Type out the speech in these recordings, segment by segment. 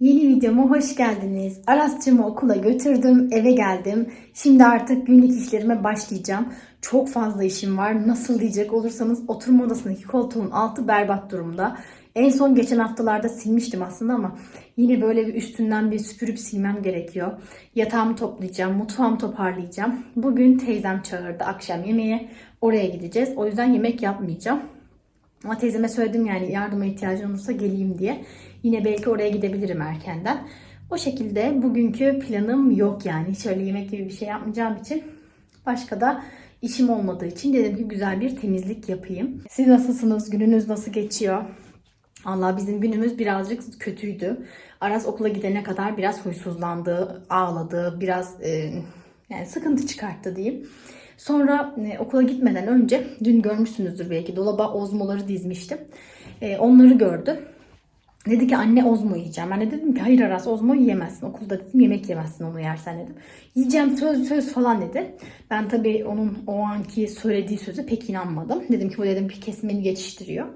Yeni videoma hoş geldiniz. Arasçımı okula götürdüm, eve geldim. Şimdi artık günlük işlerime başlayacağım. Çok fazla işim var. Nasıl diyecek olursanız oturma odasındaki koltuğun altı berbat durumda. En son geçen haftalarda silmiştim aslında ama yine böyle bir üstünden bir süpürüp silmem gerekiyor. Yatağımı toplayacağım, mutfağımı toparlayacağım. Bugün teyzem çağırdı akşam yemeğe. Oraya gideceğiz. O yüzden yemek yapmayacağım. Ama teyzeme söyledim yani yardıma ihtiyacın olursa geleyim diye. Yine belki oraya gidebilirim erkenden. O şekilde bugünkü planım yok yani. Hiç öyle yemek gibi bir şey yapmayacağım için. Başka da işim olmadığı için dedim ki güzel bir temizlik yapayım. Siz nasılsınız? Gününüz nasıl geçiyor? Allah bizim günümüz birazcık kötüydü. Aras okula gidene kadar biraz huysuzlandı, ağladı, biraz e, yani sıkıntı çıkarttı diyeyim. Sonra e, okula gitmeden önce dün görmüşsünüzdür belki dolaba ozmoları dizmiştim. E, onları gördü. Dedi ki anne ozmo yiyeceğim. Ben de dedim ki hayır Aras ozmo yiyemezsin. Okulda dedim yemek yemezsin onu yersen dedim. Yiyeceğim söz söz falan dedi. Ben tabii onun o anki söylediği sözü pek inanmadım. Dedim ki bu dedim bir kesmeni geçiştiriyor.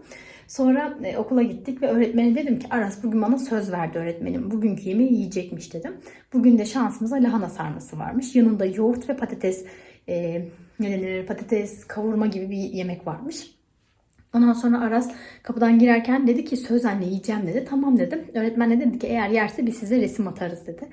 Sonra e, okula gittik ve öğretmene dedim ki Aras bugün bana söz verdi öğretmenim. Bugünkü yemeği yiyecekmiş dedim. Bugün de şansımıza lahana sarması varmış. Yanında yoğurt ve patates e, ne denir, patates kavurma gibi bir yemek varmış. Ondan sonra Aras kapıdan girerken dedi ki söz anne yiyeceğim dedi. Tamam dedim. Öğretmen de dedi ki eğer yerse biz size resim atarız dedi.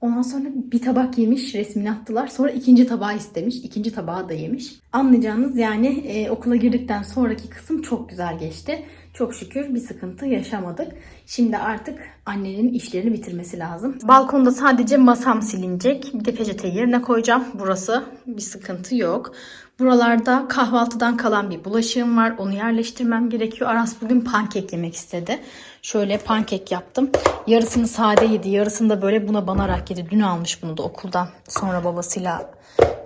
Ondan sonra bir tabak yemiş, resmini attılar. Sonra ikinci tabağı istemiş, ikinci tabağı da yemiş. Anlayacağınız yani e, okula girdikten sonraki kısım çok güzel geçti. Çok şükür bir sıkıntı yaşamadık. Şimdi artık annenin işlerini bitirmesi lazım. Balkonda sadece masam silinecek. Bir de peçete yerine koyacağım. Burası bir sıkıntı yok. Buralarda kahvaltıdan kalan bir bulaşığım var. Onu yerleştirmem gerekiyor. Aras bugün pankek yemek istedi. Şöyle pankek yaptım. Yarısını sade yedi. Yarısını da böyle buna banarak yedi. Dün almış bunu da okuldan. Sonra babasıyla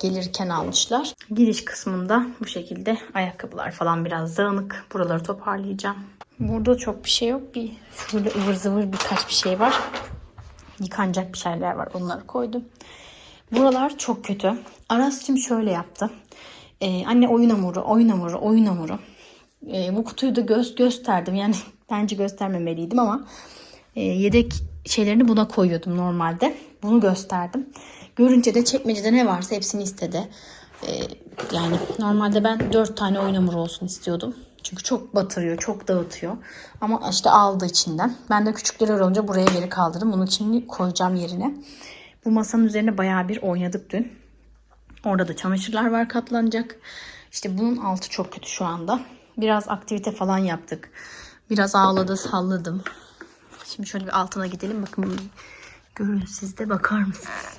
gelirken almışlar. Giriş kısmında bu şekilde ayakkabılar falan biraz dağınık. Buraları toparlayacağım. Burada çok bir şey yok. Bir şöyle ıvır zıvır birkaç bir şey var. Yıkanacak bir şeyler var. Onları koydum. Buralar çok kötü. Aras'cığım şöyle yaptı. Ee, anne oyun hamuru, oyun hamuru, oyun hamuru. Ee, bu kutuyu da göz gösterdim. Yani bence göstermemeliydim ama e, yedek şeylerini buna koyuyordum normalde. Bunu gösterdim. Görünce de çekmecede ne varsa hepsini istedi. Ee, yani normalde ben 4 tane oyun hamuru olsun istiyordum. Çünkü çok batırıyor, çok dağıtıyor. Ama işte aldı içinden. Ben de küçükleri olunca buraya geri kaldırdım. Bunu şimdi koyacağım yerine. Bu masanın üzerine bayağı bir oynadık dün. Orada da çamaşırlar var katlanacak. İşte bunun altı çok kötü şu anda. Biraz aktivite falan yaptık. Biraz ağladı, salladım. Şimdi şöyle bir altına gidelim. Bakın görün siz de bakar mısınız?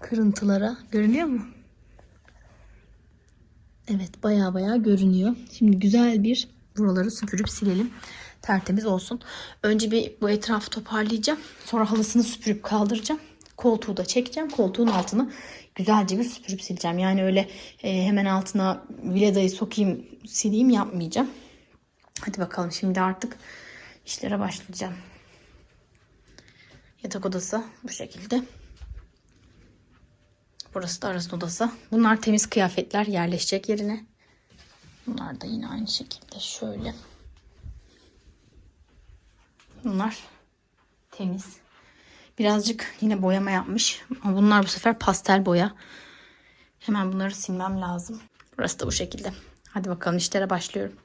Kırıntılara. Görünüyor mu? Evet baya baya görünüyor. Şimdi güzel bir buraları süpürüp silelim. Tertemiz olsun. Önce bir bu etrafı toparlayacağım. Sonra halısını süpürüp kaldıracağım. Koltuğu da çekeceğim. Koltuğun altını güzelce bir süpürüp sileceğim. Yani öyle e, hemen altına viledayı sokayım sileyim yapmayacağım. Hadi bakalım şimdi artık işlere başlayacağım. Yatak odası bu şekilde. Burası da Aras'ın odası. Bunlar temiz kıyafetler yerleşecek yerine. Bunlar da yine aynı şekilde şöyle. Bunlar temiz. Birazcık yine boyama yapmış. Ama bunlar bu sefer pastel boya. Hemen bunları silmem lazım. Burası da bu şekilde. Hadi bakalım işlere başlıyorum.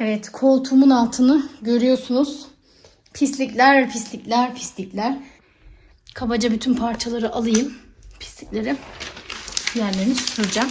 Evet koltuğumun altını görüyorsunuz. Pislikler, pislikler, pislikler. Kabaca bütün parçaları alayım. Pislikleri. Yerlerini süpüreceğim.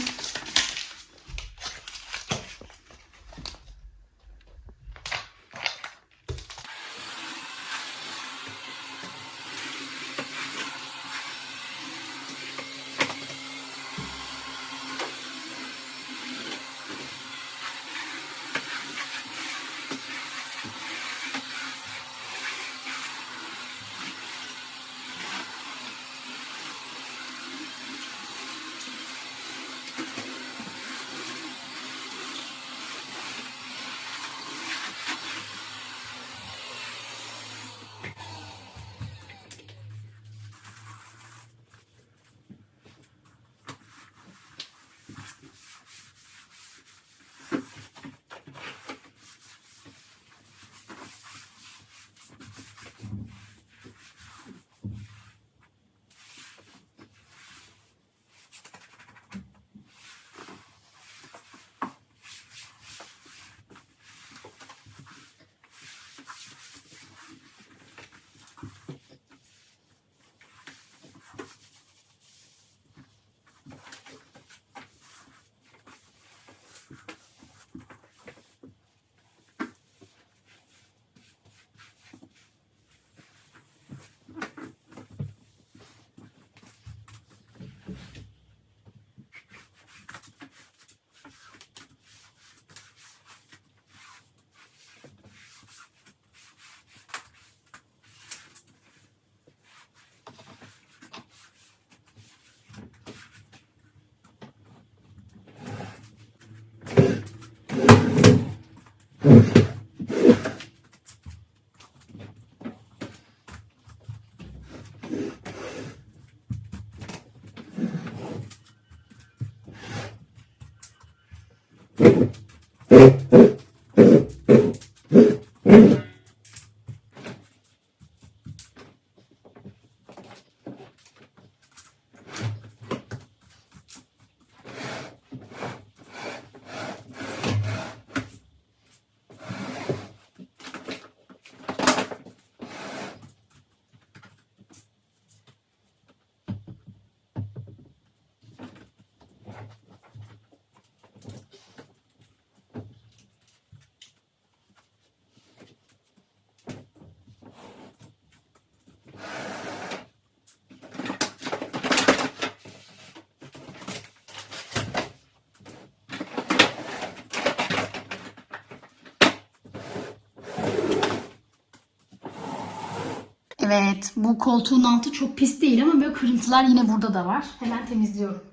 Evet, bu koltuğun altı çok pis değil ama böyle kırıntılar yine burada da var. Hemen temizliyorum.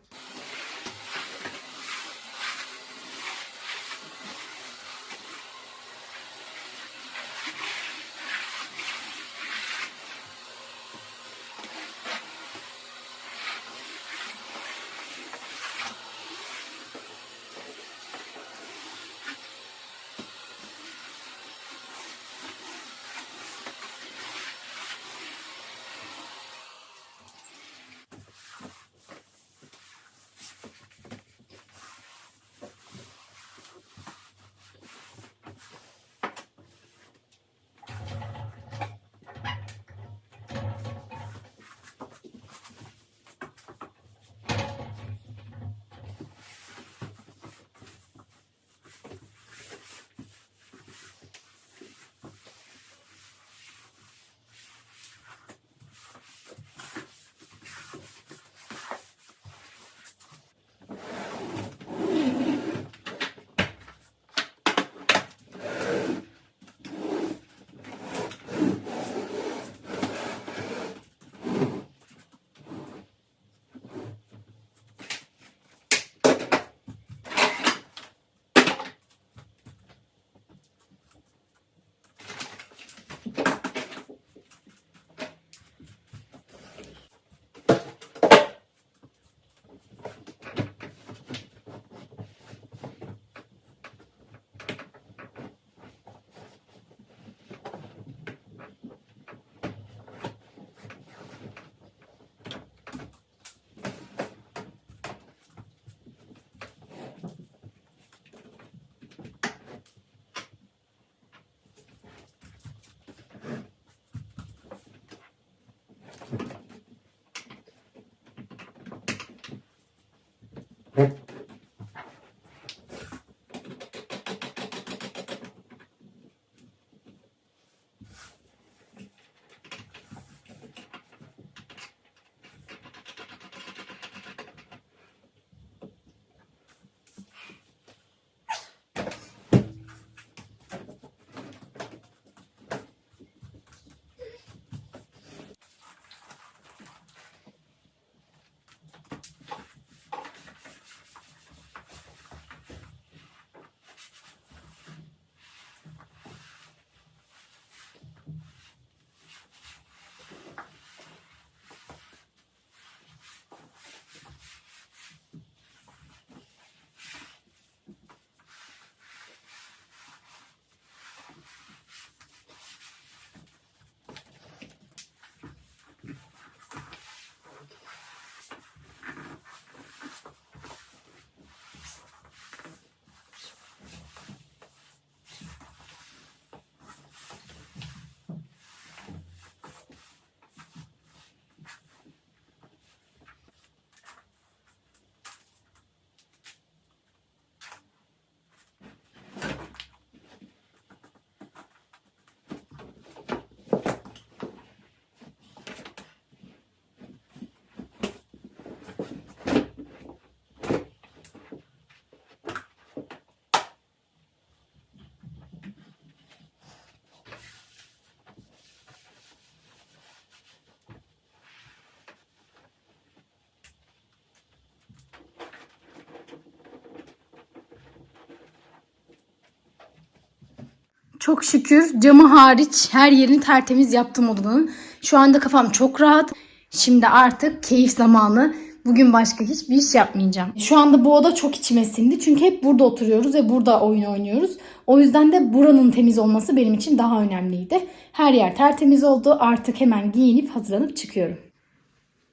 Çok şükür camı hariç her yerini tertemiz yaptım odanın. Şu anda kafam çok rahat. Şimdi artık keyif zamanı. Bugün başka hiçbir iş yapmayacağım. Şu anda bu oda çok içime sindi. Çünkü hep burada oturuyoruz ve burada oyun oynuyoruz. O yüzden de buranın temiz olması benim için daha önemliydi. Her yer tertemiz oldu. Artık hemen giyinip hazırlanıp çıkıyorum.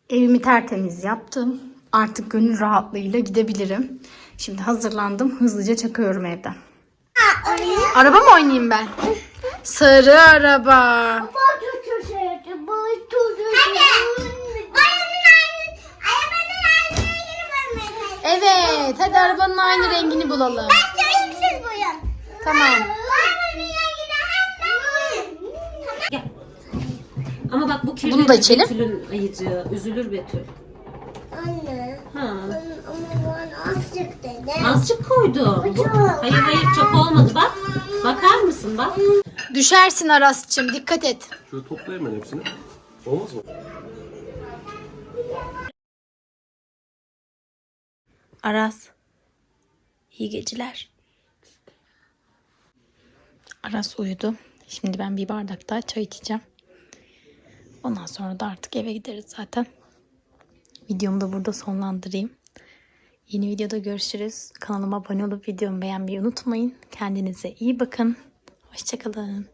Evimi tertemiz yaptım. Artık gönül rahatlığıyla gidebilirim. Şimdi hazırlandım. Hızlıca çıkıyorum evden. Araba mı oynayayım ben? Sarı araba. Evet, hadi arabanın aynı rengini bulalım. Tamam. Gel. Ama bak bu kirli Bunu da içelim. Betül'ün ayıcığı. Üzülür Betül. Anne, Ha. ama ben azıcık dedim. Azıcık koydu. Bu- Çok. Hayır hayır çok. Bak. Düşersin Aras'cığım, dikkat et. Şöyle topla hemen hepsini. Olmaz mı? Aras. İyi geceler. Aras uyudu. Şimdi ben bir bardak daha çay içeceğim. Ondan sonra da artık eve gideriz zaten. Videomu da burada sonlandırayım. Yeni videoda görüşürüz. Kanalıma abone olup videomu beğenmeyi unutmayın. Kendinize iyi bakın. Hoşçakalın.